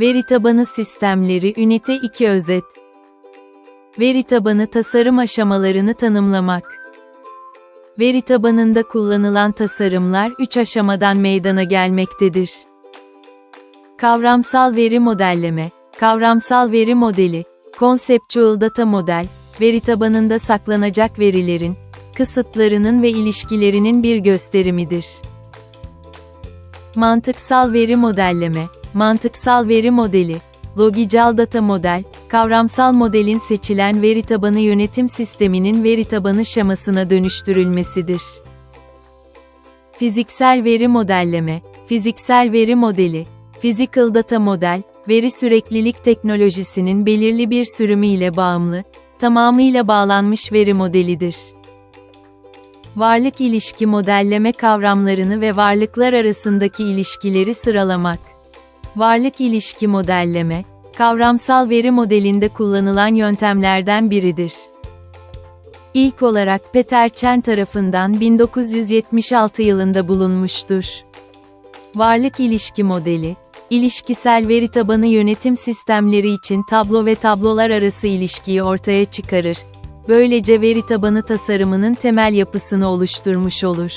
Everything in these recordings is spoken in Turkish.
Veri tabanı sistemleri Ünite 2 özet. Veri tabanı tasarım aşamalarını tanımlamak. Veri tabanında kullanılan tasarımlar 3 aşamadan meydana gelmektedir. Kavramsal veri modelleme, kavramsal veri modeli, conceptual data model, veri tabanında saklanacak verilerin, kısıtlarının ve ilişkilerinin bir gösterimidir. Mantıksal veri modelleme, mantıksal veri modeli, logical data model, kavramsal modelin seçilen veri tabanı yönetim sisteminin veri tabanı şemasına dönüştürülmesidir. Fiziksel veri modelleme, fiziksel veri modeli, physical data model, veri süreklilik teknolojisinin belirli bir sürümü ile bağımlı, tamamıyla bağlanmış veri modelidir. Varlık ilişki modelleme kavramlarını ve varlıklar arasındaki ilişkileri sıralamak. Varlık ilişki modelleme, kavramsal veri modelinde kullanılan yöntemlerden biridir. İlk olarak Peter Chen tarafından 1976 yılında bulunmuştur. Varlık ilişki modeli, ilişkisel veri tabanı yönetim sistemleri için tablo ve tablolar arası ilişkiyi ortaya çıkarır. Böylece veri tabanı tasarımının temel yapısını oluşturmuş olur.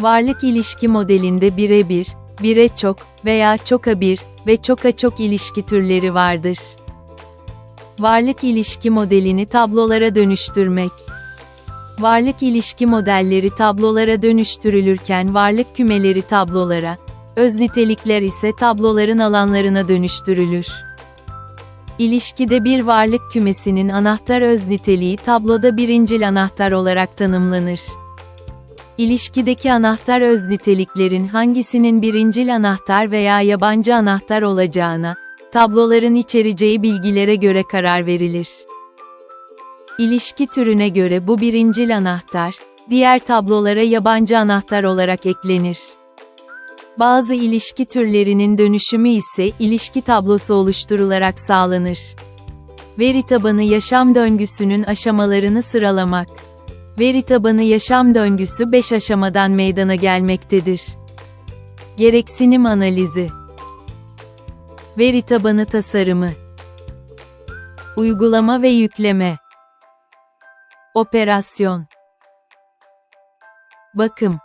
Varlık ilişki modelinde birebir, bire çok veya çoka bir ve çoka çok ilişki türleri vardır. Varlık ilişki modelini tablolara dönüştürmek. Varlık ilişki modelleri tablolara dönüştürülürken varlık kümeleri tablolara, öz nitelikler ise tabloların alanlarına dönüştürülür. İlişkide bir varlık kümesinin anahtar öz niteliği tabloda birincil anahtar olarak tanımlanır. İlişkideki anahtar öz niteliklerin hangisinin birincil anahtar veya yabancı anahtar olacağına, tabloların içereceği bilgilere göre karar verilir. İlişki türüne göre bu birincil anahtar, diğer tablolara yabancı anahtar olarak eklenir. Bazı ilişki türlerinin dönüşümü ise ilişki tablosu oluşturularak sağlanır. Veri tabanı yaşam döngüsünün aşamalarını sıralamak. Veri tabanı yaşam döngüsü 5 aşamadan meydana gelmektedir. Gereksinim analizi. Veri tabanı tasarımı. Uygulama ve yükleme. Operasyon. Bakım